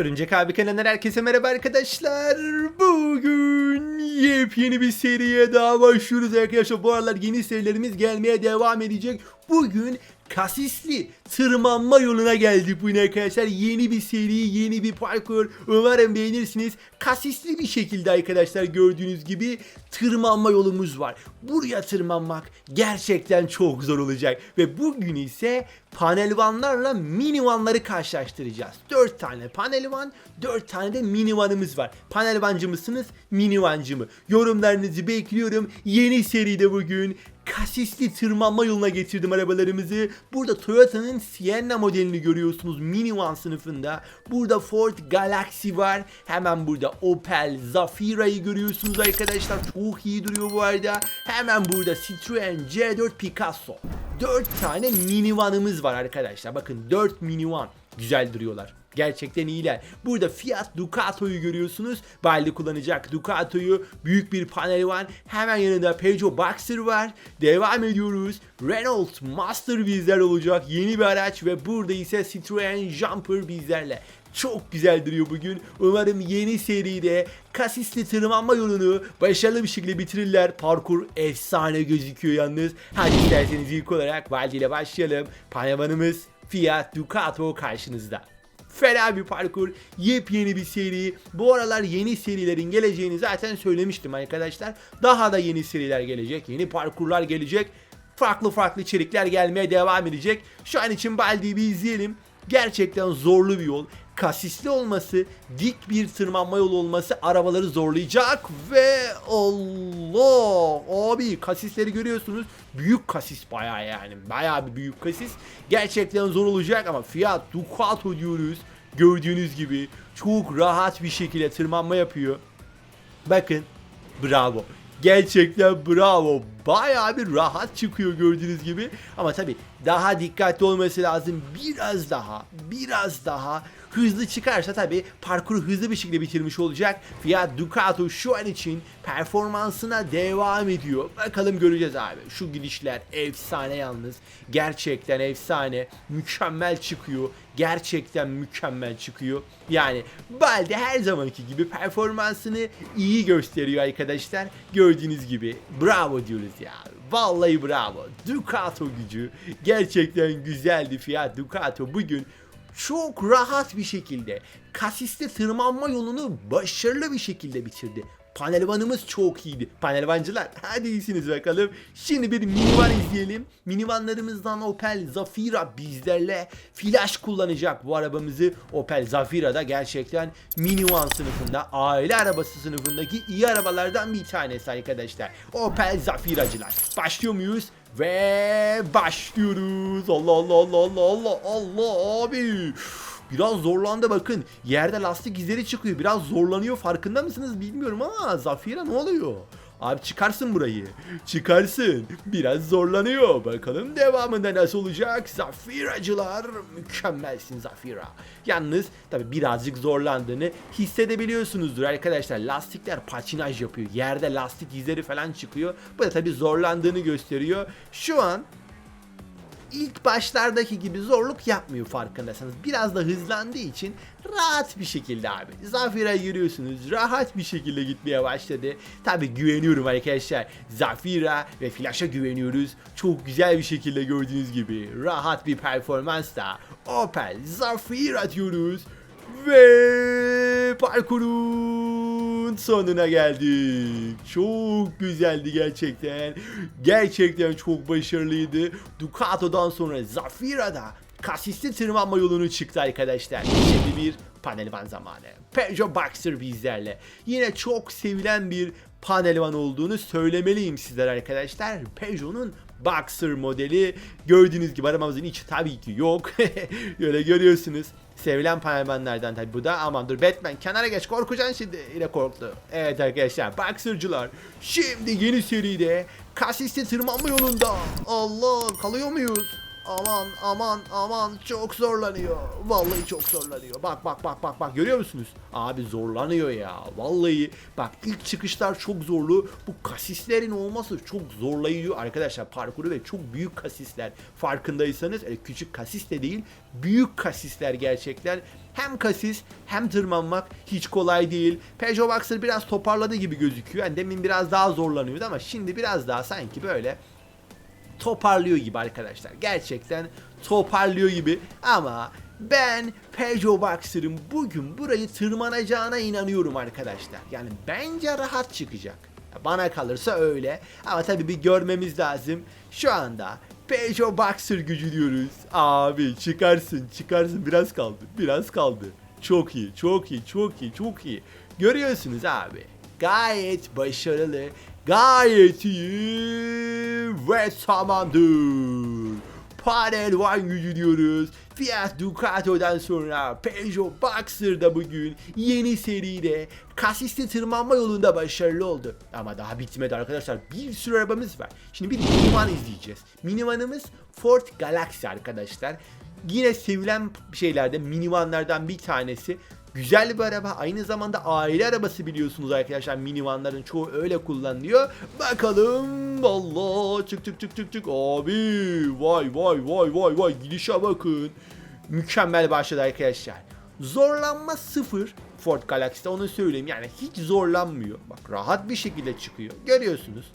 Örümcek abi kanalından herkese merhaba arkadaşlar. Bugün yepyeni bir seriye daha başlıyoruz arkadaşlar. Bu aralar yeni serilerimiz gelmeye devam edecek. Bugün kasisli tırmanma yoluna geldik bugün arkadaşlar. Yeni bir seri, yeni bir parkur. Umarım beğenirsiniz. Kasisli bir şekilde arkadaşlar gördüğünüz gibi tırmanma yolumuz var. Buraya tırmanmak gerçekten çok zor olacak. Ve bugün ise panelvanlarla minivanları karşılaştıracağız. 4 tane panelvan, 4 tane de minivanımız var. Panelvancı mısınız, minivancı mı? Yorumlarınızı bekliyorum. Yeni seride bugün kasisli tırmanma yoluna getirdim arabalarımızı. Burada Toyota'nın Sienna modelini görüyorsunuz minivan sınıfında. Burada Ford Galaxy var. Hemen burada Opel Zafira'yı görüyorsunuz arkadaşlar. Çok iyi duruyor bu arada. Hemen burada Citroen C4 Picasso. 4 tane minivanımız var arkadaşlar. Bakın 4 minivan. Güzel duruyorlar. Gerçekten iyiler. Burada Fiat Ducato'yu görüyorsunuz. Baldi kullanacak Ducato'yu. Büyük bir panel var. Hemen yanında Peugeot Boxer var. Devam ediyoruz. Renault Master bizler olacak. Yeni bir araç ve burada ise Citroen Jumper bizlerle. Çok güzel duruyor bugün. Umarım yeni seride kasisli tırmanma yolunu başarılı bir şekilde bitirirler. Parkur efsane gözüküyor yalnız. Hadi isterseniz ilk olarak Valdi ile başlayalım. Panyamanımız Fiat Ducato karşınızda. Fena bir parkur, yepyeni bir seri. Bu aralar yeni serilerin geleceğini zaten söylemiştim arkadaşlar. Daha da yeni seriler gelecek, yeni parkurlar gelecek. Farklı farklı içerikler gelmeye devam edecek. Şu an için Baldi'yi izleyelim. Gerçekten zorlu bir yol. Kasisli olması, dik bir tırmanma yolu olması arabaları zorlayacak ve Allah abi kasisleri görüyorsunuz. Büyük kasis bayağı yani. Bayağı bir büyük kasis. Gerçekten zor olacak ama Fiat Ducato diyoruz. Gördüğünüz gibi çok rahat bir şekilde tırmanma yapıyor. Bakın bravo. Gerçekten bravo. Bayağı bir rahat çıkıyor gördüğünüz gibi. Ama tabi daha dikkatli olması lazım. Biraz daha, biraz daha hızlı çıkarsa tabi parkuru hızlı bir şekilde bitirmiş olacak. Fiat Ducato şu an için performansına devam ediyor. Bakalım göreceğiz abi. Şu gidişler efsane yalnız. Gerçekten efsane. Mükemmel çıkıyor. Gerçekten mükemmel çıkıyor. Yani Balde her zamanki gibi performansını iyi gösteriyor arkadaşlar. Gördüğünüz gibi bravo diyoruz ya. Vallahi bravo. Ducato gücü gerçekten güzeldi Fiat Ducato bugün çok rahat bir şekilde kasiste tırmanma yolunu başarılı bir şekilde bitirdi. Panelvanımız çok iyiydi. Panelvancılar hadi iyisiniz bakalım. Şimdi bir minivan izleyelim. Minivanlarımızdan Opel Zafira bizlerle flash kullanacak bu arabamızı. Opel Zafira da gerçekten minivan sınıfında aile arabası sınıfındaki iyi arabalardan bir tanesi arkadaşlar. Opel Zafiracılar. Başlıyor muyuz? Ve başlıyoruz. Allah Allah Allah Allah Allah Allah abi. Biraz zorlandı bakın. Yerde lastik izleri çıkıyor. Biraz zorlanıyor farkında mısınız bilmiyorum ama Zafira ne oluyor? Abi çıkarsın burayı. Çıkarsın. Biraz zorlanıyor. Bakalım devamında nasıl olacak? Zafiracılar. Mükemmelsin Zafira. Yalnız tabi birazcık zorlandığını hissedebiliyorsunuzdur arkadaşlar. Lastikler patinaj yapıyor. Yerde lastik izleri falan çıkıyor. Bu da tabi zorlandığını gösteriyor. Şu an ilk başlardaki gibi zorluk yapmıyor farkındaysanız. Biraz da hızlandığı için rahat bir şekilde abi. Zafira yürüyorsunuz. Rahat bir şekilde gitmeye başladı. Tabi güveniyorum arkadaşlar. Zafira ve Flash'a güveniyoruz. Çok güzel bir şekilde gördüğünüz gibi. Rahat bir performansla Opel Zafira diyoruz. Ve parkurun sonuna geldik. Çok güzeldi gerçekten. Gerçekten çok başarılıydı. Ducato'dan sonra Zafira'da kasisli tırmanma yolunu çıktı arkadaşlar. Şimdi bir panelvan zamanı. Peugeot Boxer bizlerle. Yine çok sevilen bir panelvan olduğunu söylemeliyim sizlere arkadaşlar. Peugeot'un Boxer modeli. Gördüğünüz gibi arabamızın içi tabii ki yok. Böyle görüyorsunuz. Sevilen panelmanlardan tabi bu da aman dur Batman kenara geç korkacaksın şimdi yine korktu. Evet arkadaşlar Boxer'cılar şimdi yeni seride kasisli tırmanma yolunda Allah kalıyor muyuz? Aman aman aman çok zorlanıyor. Vallahi çok zorlanıyor. Bak bak bak bak bak görüyor musunuz? Abi zorlanıyor ya. Vallahi bak ilk çıkışlar çok zorlu. Bu kasislerin olması çok zorlayıcı arkadaşlar parkuru ve çok büyük kasisler. Farkındaysanız öyle küçük kasis de değil. Büyük kasisler gerçekten. Hem kasis hem tırmanmak hiç kolay değil. Peugeot Boxer biraz toparladı gibi gözüküyor. Yani demin biraz daha zorlanıyordu ama şimdi biraz daha sanki böyle toparlıyor gibi arkadaşlar. Gerçekten toparlıyor gibi ama ben Peugeot Boxer'ın bugün burayı tırmanacağına inanıyorum arkadaşlar. Yani bence rahat çıkacak. Bana kalırsa öyle. Ama tabii bir görmemiz lazım. Şu anda Peugeot Boxer gücü diyoruz. Abi çıkarsın çıkarsın biraz kaldı. Biraz kaldı. Çok iyi çok iyi çok iyi çok iyi. Görüyorsunuz abi. Gayet başarılı. Gayet iyi ve tamamdır. Panel One gücü diyoruz. Fiat Ducato'dan sonra Peugeot Boxer da bugün yeni seride kasisli tırmanma yolunda başarılı oldu. Ama daha bitmedi arkadaşlar. Bir sürü arabamız var. Şimdi bir minivan izleyeceğiz. Minivanımız Ford Galaxy arkadaşlar. Yine sevilen şeylerde minivanlardan bir tanesi. Güzel bir araba. Aynı zamanda aile arabası biliyorsunuz arkadaşlar. Minivanların çoğu öyle kullanılıyor. Bakalım. Allah çık çık çık çık çık. Abi vay vay vay vay vay gidişe bakın. Mükemmel başladı arkadaşlar. Zorlanma sıfır Ford Galaxy'de onu söyleyeyim. Yani hiç zorlanmıyor. Bak rahat bir şekilde çıkıyor. Görüyorsunuz.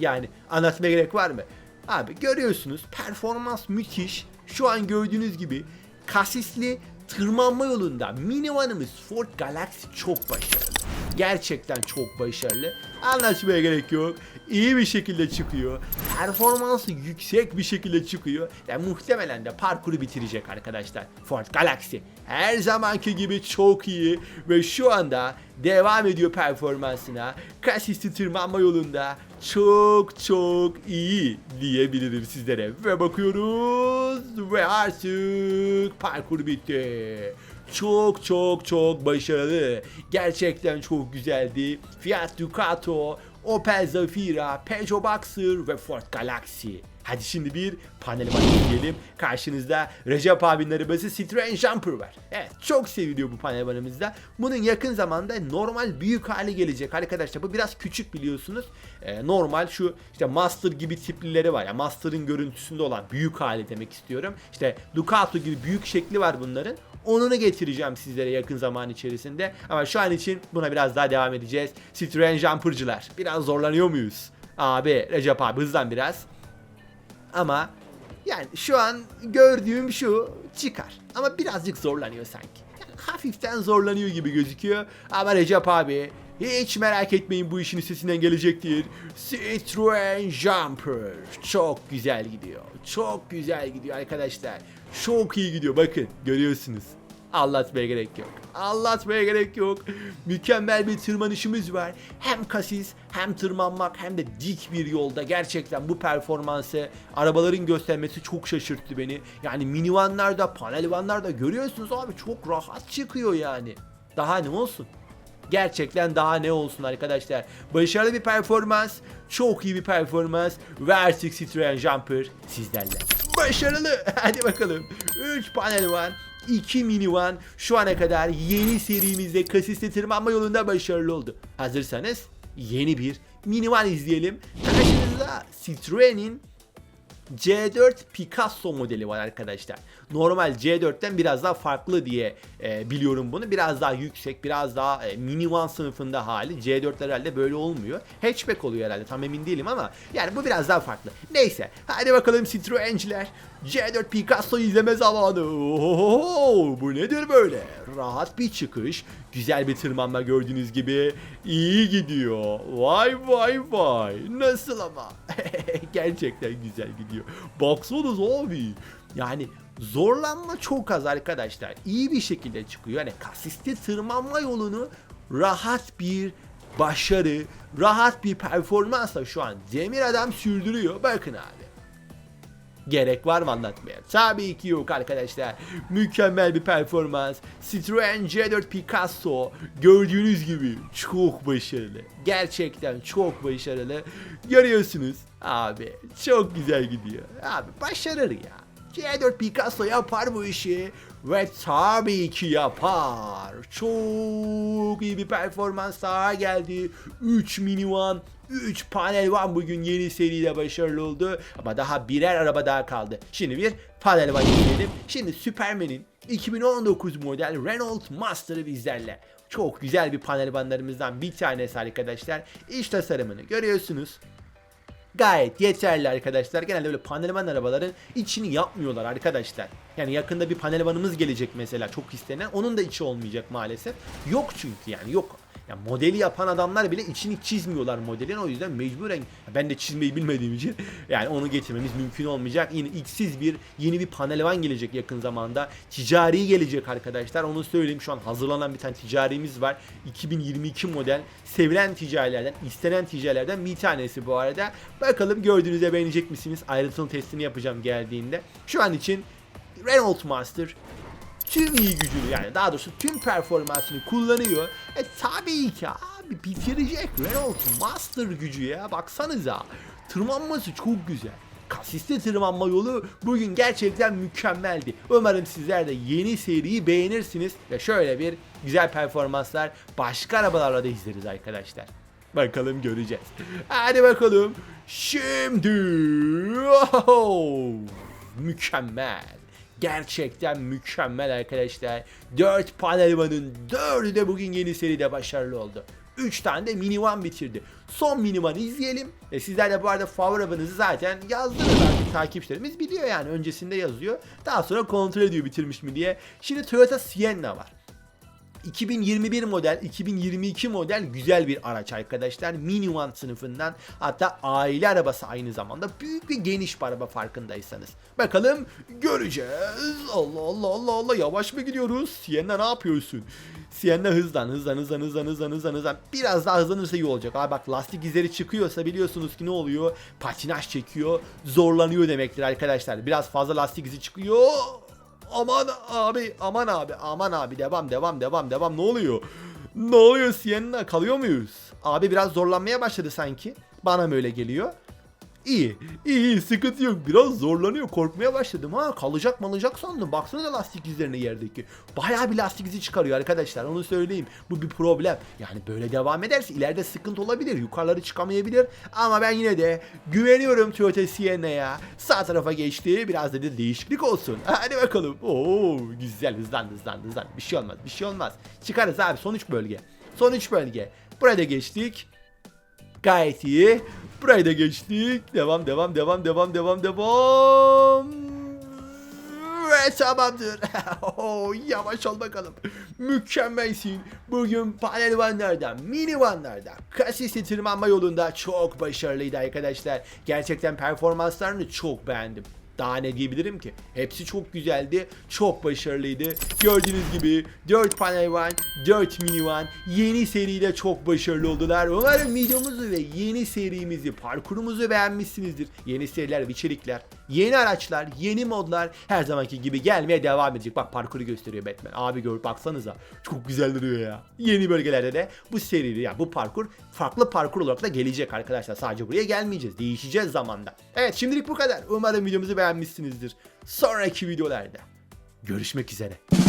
Yani anlatmaya gerek var mı? Abi görüyorsunuz performans müthiş. Şu an gördüğünüz gibi kasisli tırmanma yolunda minivanımız Ford Galaxy çok başarılı. Gerçekten çok başarılı. Anlatmaya gerek yok. İyi bir şekilde çıkıyor. Performansı yüksek bir şekilde çıkıyor. Ve muhtemelen de parkuru bitirecek arkadaşlar. Ford Galaxy her zamanki gibi çok iyi ve şu anda devam ediyor performansına. Kasisli tırmanma yolunda çok çok iyi diyebilirim sizlere. Ve bakıyoruz ve artık parkur bitti. Çok çok çok başarılı. Gerçekten çok güzeldi. Fiat Ducato, Opel Zafira, Peugeot Boxer ve Ford Galaxy. Hadi şimdi bir panel maçı izleyelim. Karşınızda Recep abinin arabası Citroen Jumper var. Evet çok seviliyor bu panel banımızda. Bunun yakın zamanda normal büyük hali gelecek arkadaşlar. Bu biraz küçük biliyorsunuz. Ee, normal şu işte Master gibi tiplileri var. Yani Master'ın görüntüsünde olan büyük hali demek istiyorum. İşte Ducato gibi büyük şekli var bunların. Onunu getireceğim sizlere yakın zaman içerisinde. Ama şu an için buna biraz daha devam edeceğiz. Citroen Jumper'cılar. Biraz zorlanıyor muyuz? Abi Recep abi hızlan biraz. Ama yani şu an gördüğüm şu çıkar. Ama birazcık zorlanıyor sanki. Yani hafiften zorlanıyor gibi gözüküyor. Ama Recep abi hiç merak etmeyin bu işin üstesinden gelecektir. Citroen Jumper. Çok güzel gidiyor. Çok güzel gidiyor arkadaşlar. Çok iyi gidiyor bakın görüyorsunuz. Anlatmaya gerek yok. Anlatmaya gerek yok. Mükemmel bir tırmanışımız var. Hem kasis hem tırmanmak hem de dik bir yolda gerçekten bu performansı arabaların göstermesi çok şaşırttı beni. Yani minivanlarda, panel vanlarda görüyorsunuz abi çok rahat çıkıyor yani. Daha ne olsun? Gerçekten daha ne olsun arkadaşlar. Başarılı bir performans, çok iyi bir performans ve artık Citroen Jumper sizlerle. Başarılı. Hadi bakalım. 3 panel var. 2 minivan şu ana kadar yeni serimizde kasiste tırmanma yolunda başarılı oldu. Hazırsanız yeni bir minivan izleyelim. Karşınızda Citroen'in C4 Picasso modeli var arkadaşlar. Normal C4'ten biraz daha farklı diye e, biliyorum bunu. Biraz daha yüksek, biraz daha e, minivan sınıfında hali. C4 herhalde böyle olmuyor. Hatchback oluyor herhalde tam emin değilim ama yani bu biraz daha farklı. Neyse hadi bakalım Citroen'ciler. C4 Picasso izleme zamanı. Ohoho, bu nedir böyle? Rahat bir çıkış. Güzel bir tırmanma gördüğünüz gibi. iyi gidiyor. Vay vay vay. Nasıl ama? Gerçekten güzel gidiyor. Baksanız abi. Yani zorlanma çok az arkadaşlar. İyi bir şekilde çıkıyor. Yani kasiste tırmanma yolunu rahat bir başarı, rahat bir performansla şu an Demir Adam sürdürüyor. Bakın abi. Gerek var mı anlatmaya? Tabii ki yok arkadaşlar. Mükemmel bir performans. Citroen C4 Picasso gördüğünüz gibi çok başarılı. Gerçekten çok başarılı. Görüyorsunuz abi çok güzel gidiyor. Abi başarır ya. C4 Picasso yapar bu işi ve tabii ki yapar. Çok iyi bir performans daha geldi. 3 mini van, 3 panel van bugün yeni seride başarılı oldu. Ama daha birer araba daha kaldı. Şimdi bir panel van izleyelim. Şimdi Superman'in 2019 model Renault Master'ı bizlerle. Çok güzel bir panel vanlarımızdan bir tanesi arkadaşlar. İç tasarımını görüyorsunuz gayet yeterli arkadaşlar. Genelde böyle panelvan arabaların içini yapmıyorlar arkadaşlar. Yani yakında bir panelvanımız gelecek mesela çok istenen. Onun da içi olmayacak maalesef. Yok çünkü yani yok. Ya modeli yapan adamlar bile içini çizmiyorlar modelin. O yüzden mecburen ben de çizmeyi bilmediğim için yani onu getirmemiz mümkün olmayacak. Yine x'siz bir yeni bir panelvan gelecek yakın zamanda. Ticari gelecek arkadaşlar. Onu söyleyeyim şu an hazırlanan bir tane ticarimiz var. 2022 model. Sevilen ticarilerden, istenen ticarilerden bir tanesi bu arada. Bakalım gördüğünüzde beğenecek misiniz? Ayrıntılı testini yapacağım geldiğinde. Şu an için Renault Master tüm iyi gücünü yani daha doğrusu tüm performansını kullanıyor. E tabii ki abi bitirecek Renault Master gücü ya baksanıza. Tırmanması çok güzel. Kasisli tırmanma yolu bugün gerçekten mükemmeldi. Umarım sizler de yeni seriyi beğenirsiniz ve şöyle bir güzel performanslar başka arabalarla da izleriz arkadaşlar. Bakalım göreceğiz. Hadi bakalım. Şimdi oh, mükemmel. Gerçekten mükemmel arkadaşlar. 4 panelmanın 4'ü de bugün yeni seride başarılı oldu. 3 tane de minivan bitirdi. Son minivanı izleyelim. E sizler de bu arada favori arabanızı zaten yazdınız artık takipçilerimiz biliyor yani öncesinde yazıyor. Daha sonra kontrol ediyor bitirmiş mi diye. Şimdi Toyota Sienna var. 2021 model, 2022 model güzel bir araç arkadaşlar. Minivan sınıfından hatta aile arabası aynı zamanda büyük ve geniş bir araba farkındaysanız. Bakalım göreceğiz. Allah Allah Allah Allah yavaş mı gidiyoruz? Sienna ne yapıyorsun? Sienna hızlan hızlan hızlan hızlan hızlan hızlan hızlan. Biraz daha hızlanırsa iyi olacak. Abi bak lastik izleri çıkıyorsa biliyorsunuz ki ne oluyor? Patinaj çekiyor. Zorlanıyor demektir arkadaşlar. Biraz fazla lastik izi çıkıyor. Aman abi, aman abi, aman abi devam devam devam devam ne oluyor? Ne oluyor Sienna kalıyor muyuz? Abi biraz zorlanmaya başladı sanki. Bana mı öyle geliyor? İyi, iyi, sıkıntı yok. Biraz zorlanıyor, korkmaya başladım ha. Kalacak malacak sandım. Baksana lastik izlerine yerdeki. Bayağı bir lastik izi çıkarıyor arkadaşlar. Onu söyleyeyim. Bu bir problem. Yani böyle devam ederse ileride sıkıntı olabilir. Yukarıları çıkamayabilir. Ama ben yine de güveniyorum Toyota Sienna'ya. Sağ tarafa geçti. Biraz bir değişiklik olsun. Hadi bakalım. Oo, güzel hızlan hızlan hızlan. Bir şey olmaz, bir şey olmaz. Çıkarız abi. Son 3 bölge. Son 3 bölge. Buraya da geçtik. Gayet iyi. Burayı da geçtik. Devam devam devam devam devam devam. Ve tamamdır. Oh, Yavaş ol bakalım. Mükemmelsin. Bugün panel vanlardan, mini vanlardan, kasisli tırmanma yolunda çok başarılıydı arkadaşlar. Gerçekten performanslarını çok beğendim. Daha ne diyebilirim ki? Hepsi çok güzeldi, çok başarılıydı. Gördüğünüz gibi 4 panel van, 4 mini van yeni seriyle çok başarılı oldular. Umarım videomuzu ve yeni serimizi, parkurumuzu beğenmişsinizdir. Yeni seriler ve içerikler, yeni araçlar, yeni modlar her zamanki gibi gelmeye devam edecek. Bak parkuru gösteriyor Batman. Abi gör baksanıza. Çok güzel duruyor ya. Yeni bölgelerde de bu seride ya bu parkur farklı parkur olarak da gelecek arkadaşlar. Sadece buraya gelmeyeceğiz. Değişeceğiz zamanda. Evet şimdilik bu kadar. Umarım videomuzu beğenmişsinizdir. Sonraki videolarda görüşmek üzere.